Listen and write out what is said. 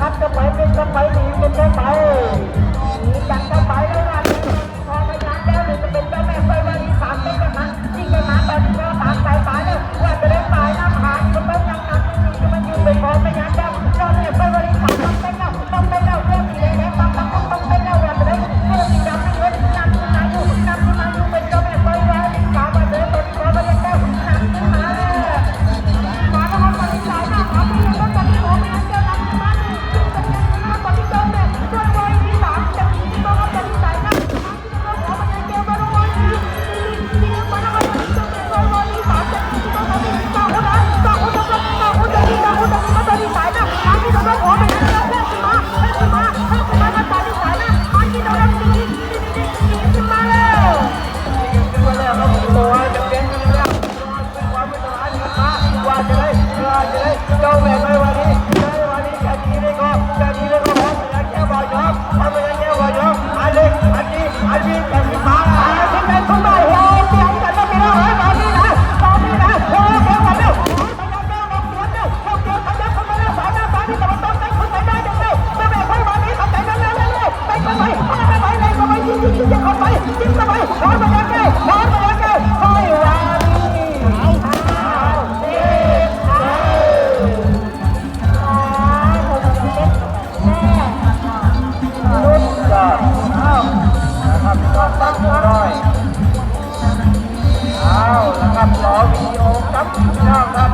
งัดกันไปเป็นกันไปหนีกันกันไป วีโอครับพี่น้องครับ